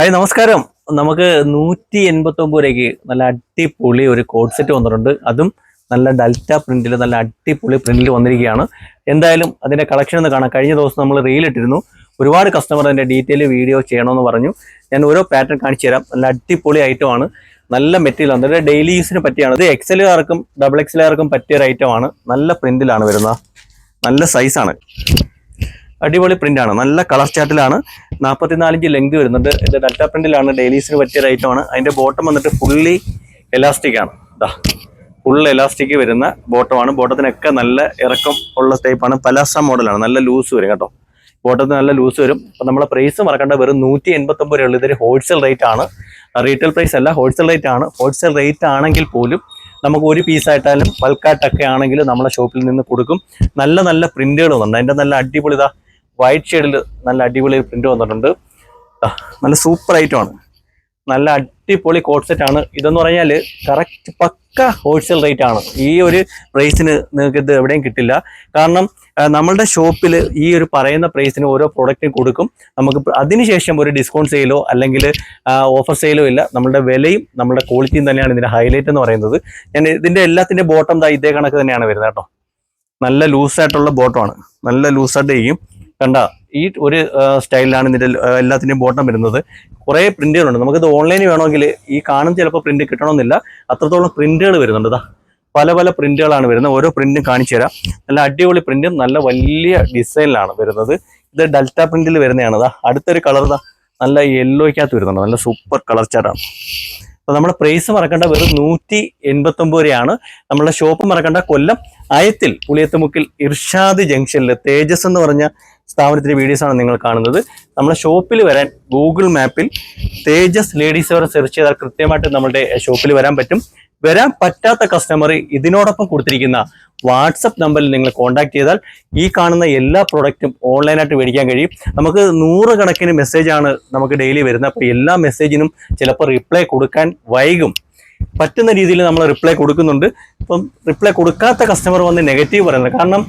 Hi നമസ്കാരം. നമുക്ക് നൂറ്റി എൺപത്തി ഒമ്പത് രൂപയ്ക്ക് നല്ല അടിപൊളി ഒരു കോഡ് സെറ്റ് വന്നിട്ടുണ്ട്. അതും നല്ല ഡൽറ്റ പ്രിന്റിൽ നല്ല അടിപൊളി പ്രിന്റിൽ വന്നിരിക്കുകയാണ്. എന്തായാലും അതിന്റെ കളക്ഷൻ ഒന്ന് കാണാം. കഴിഞ്ഞ ദിവസം നമ്മൾ റീൽ ഇട്ടിരുന്നു. ഒരുപാട് കസ്റ്റമർ അതിന്റെ ഡീറ്റെയിൽ വീഡിയോ ചെയ്യണമെന്ന് പറഞ്ഞു. ഞാൻ ഓരോ പാറ്റേൺ കാണിച്ചു തരാം. നല്ല അടിപൊളി ഐറ്റം ആണ്. നല്ല മെറ്റീരിയൽ ആണ്. അതായത് ഡെയിലി യൂസിന് പറ്റിയാണ്. ഇത് എക്സലുകാർക്കും ഡബിൾ എക്സലുകാർക്കും പറ്റിയ ഒരു ഐറ്റം ആണ്. നല്ല പ്രിന്റിലാണ് വരുന്നത്. നല്ല സൈസാണ് അടിപൊളി പ്രിന്റ് ആണ്. നല്ല കളർ ചാർട്ടിലാണ് നാൽപ്പത്തിനാലിഞ്ച് ലെങ്ത് വരുന്നുണ്ട്. ഇത് ഡൽറ്റ പ്രിന്റിലാണ് ഡെയിലീസിന് പറ്റിയ ഒരു ആണ്. അതിന്റെ ബോട്ടം വന്നിട്ട് ഫുള്ളി എലാസ്റ്റിക് ആണ്. ഇതാ ഫുൾ എലാസ്റ്റിക് വരുന്ന ബോട്ടമാണ് ബോട്ടത്തിനൊക്കെ നല്ല ഇറക്കം ഉള്ള ടൈപ്പാണ് പലാസ മോഡലാണ് നല്ല ലൂസ് വരും കേട്ടോ. ബോട്ടത്തിന് നല്ല ലൂസ് വരും. അപ്പം നമ്മളെ പ്രൈസ് മറക്കേണ്ട. വെറും നൂറ്റി എൺപത്തൊമ്പത് രൂപ ഇതൊരു ഹോൾസെയിൽ റേറ്റ് ആണ്. റീറ്റെയിൽ പ്രൈസ് അല്ല ഹോൾസെയിൽ റേറ്റ് ആണ്. ഹോൾസെയിൽ റേറ്റ് ആണെങ്കിൽ പോലും നമുക്ക് ഒരു പീസായിട്ടാലും ബൾക്കായിട്ടൊക്കെ ആണെങ്കിലും നമ്മളെ ഷോപ്പിൽ നിന്ന് കൊടുക്കും. നല്ല നല്ല പ്രിന്റുകൾ വന്നിട്ടുണ്ട്. അതിന്റെ നല്ല അടിപൊളി ഇതാ വൈറ്റ് ഷെയ്ഡിൽ നല്ല അടിപൊളി പ്രിന്റ് വന്നിട്ടുണ്ട്. നല്ല സൂപ്പർ ഐറ്റം ആണ്. നല്ല അടിപൊളി കോട്ട് സെറ്റ് ആണ്. ഇതെന്ന് പറഞ്ഞാൽ കറക്റ്റ് പക്ക ഹോൾസെയിൽ റേറ്റ് ആണ്. ഈ ഒരു പ്രൈസിന് നിങ്ങൾക്ക് ഇത് എവിടെയും കിട്ടില്ല. കാരണം നമ്മളുടെ ഷോപ്പിൽ ഈ ഒരു പറയുന്ന പ്രൈസിന് ഓരോ പ്രോഡക്റ്റും കൊടുക്കും. നമുക്ക് അതിനുശേഷം ഒരു ഡിസ്കൗണ്ട് സെയിലോ അല്ലെങ്കിൽ ഓഫർ സെയിലോ ഇല്ല. നമ്മളുടെ വിലയും നമ്മുടെ ക്വാളിറ്റിയും തന്നെയാണ് ഇതിന്റെ ഹൈലൈറ്റ് എന്ന് പറയുന്നത്. ഞാൻ ഇതിന്റെ എല്ലാത്തിന്റെ ബോട്ടം ദാ ഇതേ കണക്ക് തന്നെയാണ് വരുന്നത് കേട്ടോ. നല്ല ലൂസായിട്ടുള്ള ബോട്ടമാണ് നല്ല ലൂസായിട്ട് ചെയ്യും കണ്ട ഈ ഒരു സ്റ്റൈലിലാണ് ഇതിന്റെ എല്ലാത്തിന്റെയും ബോട്ടം വരുന്നത്. കുറേ പ്രിന്റുകളുണ്ട് നമുക്കിത് ഓൺലൈനിൽ വേണമെങ്കിൽ ഈ കാണുന്ന ചിലപ്പോൾ പ്രിന്റ് കിട്ടണമെന്നില്ല. അത്രത്തോളം പ്രിന്റുകൾ വരുന്നുണ്ട് ഇതാ പല പല പ്രിന്റുകളാണ് വരുന്നത്. ഓരോ പ്രിന്റും കാണിച്ചു തരാം. നല്ല അടിപൊളി പ്രിന്റും നല്ല വലിയ ഡിസൈനിലാണ് വരുന്നത്. ഇത് ഡെൽറ്റ പ്രിന്റിൽ വരുന്നതാണ് ഇതാ അടുത്തൊരു കളർ ഇതാ നല്ല യെല്ലോയ്ക്കകത്ത് വരുന്നുണ്ട്. നല്ല സൂപ്പർ കളർ ചാർട്ടാണ് അപ്പോൾ നമ്മുടെ പ്രൈസ് മറക്കേണ്ട വെറും നൂറ്റി എൺപത്തി ഒമ്പത് രൂപയാണ്. നമ്മുടെ ഷോപ്പ് മറക്കേണ്ട കൊല്ലം അയത്തിൽ പുളിയത്തുമുക്കിൽ ഇർഷാദ് ജംഗ്ഷനിൽ തേജസ് എന്ന് പറഞ്ഞ സ്ഥാപനത്തിന്റെ വീഡിയോസ് ആണ് നിങ്ങൾ കാണുന്നത്. നമ്മുടെ ഷോപ്പിൽ വരാൻ ഗൂഗിൾ മാപ്പിൽ തേജസ് ലേഡീസ് വെയർ സെർച്ച് ചെയ്താൽ കൃത്യമായിട്ട് നമ്മുടെ ഷോപ്പിൽ വരാൻ പറ്റും. വരാൻ പറ്റാത്ത കസ്റ്റമർ ഇതിനോടൊപ്പം കൊടുത്തിരിക്കുന്ന വാട്സപ്പ് നമ്പറിൽ നിങ്ങൾ കോൺടാക്ട് ചെയ്താൽ ഈ കാണുന്ന എല്ലാ പ്രോഡക്റ്റും ഓൺലൈനായിട്ട് മേടിക്കാൻ കഴിയും. നമുക്ക് നൂറുകണക്കിന് മെസ്സേജാണ് നമുക്ക് ഡെയിലി വരുന്നത്. അപ്പോൾ എല്ലാ മെസ്സേജിനും ചിലപ്പോൾ റിപ്ലൈ കൊടുക്കാൻ വൈകും. പറ്റുന്ന രീതിയിൽ നമ്മൾ റിപ്ലൈ കൊടുക്കുന്നുണ്ട്. ഇപ്പം റിപ്ലൈ കൊടുക്കാത്ത കസ്റ്റമർ വന്ന് നെഗറ്റീവ് പറയുന്നത്. കാരണം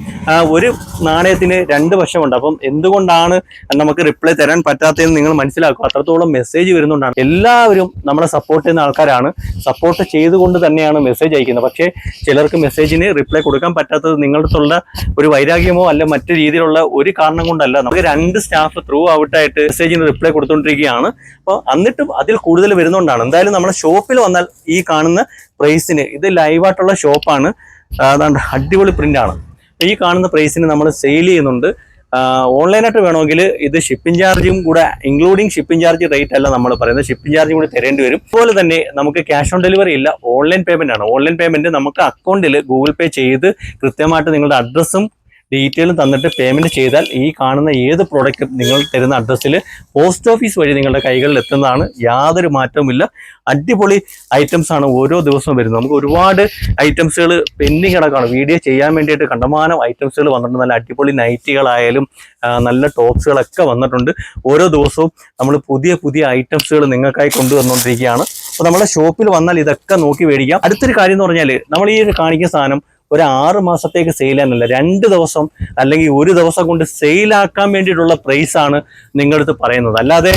ഒരു നാണയത്തിന് രണ്ട് വശമുണ്ട്. അപ്പം എന്തുകൊണ്ടാണ് നമുക്ക് റിപ്ലൈ തരാൻ പറ്റാത്തതെന്ന് നിങ്ങൾ മനസ്സിലാക്കും അത്രത്തോളം മെസ്സേജ് വരുന്നുണ്ടാണ്. എല്ലാവരും നമ്മളെ സപ്പോർട്ട് ചെയ്യുന്ന ആൾക്കാരാണ്. സപ്പോർട്ട് ചെയ്തുകൊണ്ട് തന്നെയാണ് മെസ്സേജ് അയക്കുന്നത്. പക്ഷേ ചിലർക്ക് മെസ്സേജിന് റിപ്ലൈ കൊടുക്കാൻ പറ്റാത്തത് നിങ്ങളുടെ അടുത്തുള്ള ഒരു വൈരാഗ്യമോ അല്ല മറ്റു രീതിയിലുള്ള ഒരു കാരണം കൊണ്ടല്ല. നമുക്ക് രണ്ട് സ്റ്റാഫ് ത്രൂ ഔട്ടായിട്ട് മെസ്സേജിന് റിപ്ലൈ കൊടുത്തുകൊണ്ടിരിക്കുകയാണ് അപ്പോൾ എന്നിട്ടും അതിൽ കൂടുതൽ വരുന്നുണ്ടാണ്. എന്തായാലും നമ്മുടെ ഷോപ്പിൽ വന്നാൽ ഈ കാണുന്ന പ്രൈസിന്. ഇത് ലൈവായിട്ടുള്ള ഷോപ്പാണ് അതാണ്ട് അടിപൊളി പ്രിന്റ് ആണ്. ഈ കാണുന്ന പ്രൈസിന് നമ്മൾ സെയിൽ ചെയ്യുന്നുണ്ട്. ഓൺലൈനായിട്ട് വേണമെങ്കിൽ ഇത് ഷിപ്പിംഗ് ചാർജും കൂടെ ഇൻക്ലൂഡിങ് ഷിപ്പിംഗ് ചാർജ് റേറ്റ് അല്ല നമ്മൾ പറയുന്നത്. ഷിപ്പിംഗ് ചാർജും കൂടി തരേണ്ടി വരും. അതുപോലെ തന്നെ നമുക്ക് ക്യാഷ് ഓൺ ഡെലിവറി ഇല്ല ഓൺലൈൻ പേയ്മെന്റ് ആണ്. ഓൺലൈൻ പേയ്മെന്റ് നമുക്ക് അക്കൗണ്ടിൽ ഗൂഗിൾ പേ ചെയ്ത് കൃത്യമായിട്ട് നിങ്ങളുടെ അഡ്രസ്സും ഡീറ്റെയിലും തന്നിട്ട് പേയ്മെന്റ് ചെയ്താൽ ഈ കാണുന്ന ഏത് പ്രോഡക്റ്റ് നിങ്ങൾ തരുന്ന അഡ്രസ്സിൽ പോസ്റ്റ് ഓഫീസ് വഴി നിങ്ങളുടെ കൈകളിൽ എത്തുന്നതാണ് യാതൊരു മാറ്റവുമില്ല. അടിപൊളി ഐറ്റംസ് ആണ് ഓരോ ദിവസവും വരുന്നത്. നമുക്ക് ഒരുപാട് ഐറ്റംസുകൾ പെൻഡിങ് കിടക്കാണ്. വീഡിയോ ചെയ്യാൻ വേണ്ടിയിട്ട് കണ്ടമാനം ഐറ്റംസുകൾ വന്നിട്ടുണ്ട്. നല്ല അടിപൊളി നൈറ്റികളായാലും നല്ല ടോപ്സുകളൊക്കെ വന്നിട്ടുണ്ട്. ഓരോ ദിവസവും നമ്മൾ പുതിയ പുതിയ ഐറ്റംസുകൾ നിങ്ങൾക്കായി കൊണ്ടുവന്നുകൊണ്ടിരിക്കുകയാണ്. അപ്പോൾ നമ്മുടെ ഷോപ്പിൽ വന്നാൽ ഇതൊക്കെ നോക്കി മേടിക്കാം. അടുത്തൊരു കാര്യം എന്ന് പറഞ്ഞാൽ നമ്മൾ ഈ കാണിക്കുന്ന സാധനം ഒരു ആറ് മാസത്തേക്ക് സെയിൽ ചെയ്യാനല്ല രണ്ട് ദിവസം അല്ലെങ്കിൽ ഒരു ദിവസം കൊണ്ട് സെയിൽ ആക്കാൻ വേണ്ടിയിട്ടുള്ള പ്രൈസ് ആണ് നിങ്ങളടുത്ത് പറയുന്നത്. അല്ലാതെ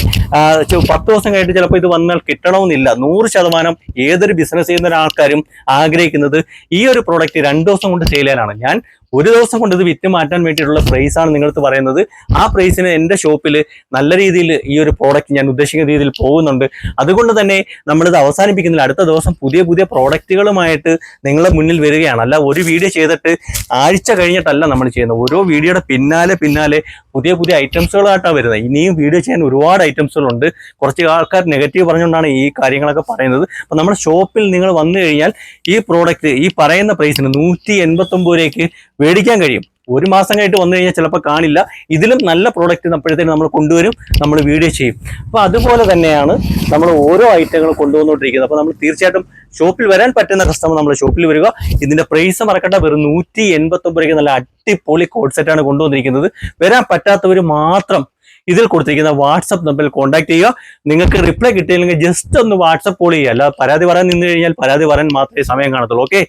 പത്ത് ദിവസം കഴിഞ്ഞിട്ട് ചിലപ്പോൾ ഇത് വന്നാൽ കിട്ടണമെന്നില്ല. നൂറ് ശതമാനം ഏതൊരു ബിസിനസ് ചെയ്യുന്ന ഒരാൾക്കാരും ആഗ്രഹിക്കുന്നത് ഈ ഒരു പ്രോഡക്റ്റ് രണ്ട് ദിവസം കൊണ്ട് സെയിൽ ചെയ്യാനാണ്. ഞാൻ ഒരു ദിവസം കൊണ്ട് ഇത് വിറ്റ് മാറ്റാൻ വേണ്ടിയിട്ടുള്ള പ്രൈസ് ആണ് നിങ്ങളടുത്ത് പറയുന്നത്. ആ പ്രൈസിന് എന്റെ ഷോപ്പിൽ നല്ല രീതിയിൽ ഈ ഒരു പ്രോഡക്റ്റ് ഞാൻ ഉദ്ദേശിക്കുന്ന രീതിയിൽ പോകുന്നുണ്ട്. അതുകൊണ്ട് തന്നെ നമ്മളിത് അവസാനിപ്പിക്കുന്നില്ല. അടുത്ത ദിവസം പുതിയ പുതിയ പ്രോഡക്റ്റുകളുമായിട്ട് നിങ്ങളുടെ മുന്നിൽ വരികയാണ്. അല്ല ഒരു വീഡിയോ ചെയ്തിട്ട് ആഴ്ച കഴിഞ്ഞിട്ടല്ല നമ്മൾ ചെയ്യുന്നത്. ഓരോ വീഡിയോയുടെ പിന്നാലെ പിന്നാലെ പുതിയ പുതിയ ഐറ്റംസുകളായിട്ടാണ് വരുന്നത്. ഇനിയും വീഡിയോ ചെയ്യാൻ ഒരുപാട് ഐറ്റംസുകളുണ്ട് കുറച്ച് ആൾക്കാർ നെഗറ്റീവ് പറഞ്ഞുകൊണ്ടാണ് ഈ കാര്യങ്ങളൊക്കെ പറയുന്നത്. അപ്പം നമ്മുടെ ഷോപ്പിൽ നിങ്ങൾ വന്നു കഴിഞ്ഞാൽ ഈ പ്രോഡക്റ്റ് ഈ പറയുന്ന പ്രൈസിന് നൂറ്റി എൺപത്തൊമ്പത് രൂപയ്ക്ക് മേടിക്കാൻ കഴിയും. ഒരു മാസം കഴിഞ്ഞിട്ട് വന്നു കഴിഞ്ഞാൽ ചിലപ്പോൾ കാണില്ല. ഇതിലും നല്ല പ്രോഡക്റ്റ് അപ്പോഴത്തേനും നമ്മൾ കൊണ്ടുവരും നമ്മൾ വീഡിയോ ചെയ്യും. അപ്പോൾ അതുപോലെ തന്നെയാണ് നമ്മൾ ഓരോ ഐറ്റങ്ങളും കൊണ്ടുവന്നുകൊണ്ടിരിക്കുന്നത്. അപ്പോൾ നമ്മൾ തീർച്ചയായിട്ടും ഷോപ്പിൽ വരാൻ പറ്റുന്ന കസ്റ്റമർ നമ്മൾ ഷോപ്പിൽ വരിക. ഇതിന്റെ പ്രൈസ് മറക്കട്ടെ വെറും നൂറ്റി എൺപത്തൊമ്പത് നല്ല അടിപൊളി കോഡ് സെറ്റാണ് കൊണ്ടുവന്നിരിക്കുന്നത്. വരാൻ പറ്റാത്തവർ മാത്രം ഇതിൽ കൊടുത്തിരിക്കുന്ന വാട്സപ്പ് നമ്പറിൽ കോൺടാക്ട് ചെയ്യുക. നിങ്ങൾക്ക് റിപ്ലൈ കിട്ടിയില്ലെങ്കിൽ ജസ്റ്റ് ഒന്ന് വാട്സപ്പ് കോൾ ചെയ്യുക. അല്ല പരാതി പറയാൻ നിന്ന് കഴിഞ്ഞാൽ പരാതി പറയാൻ മാത്രമേ സമയം കാണത്തുള്ളൂ. ഓക്കെ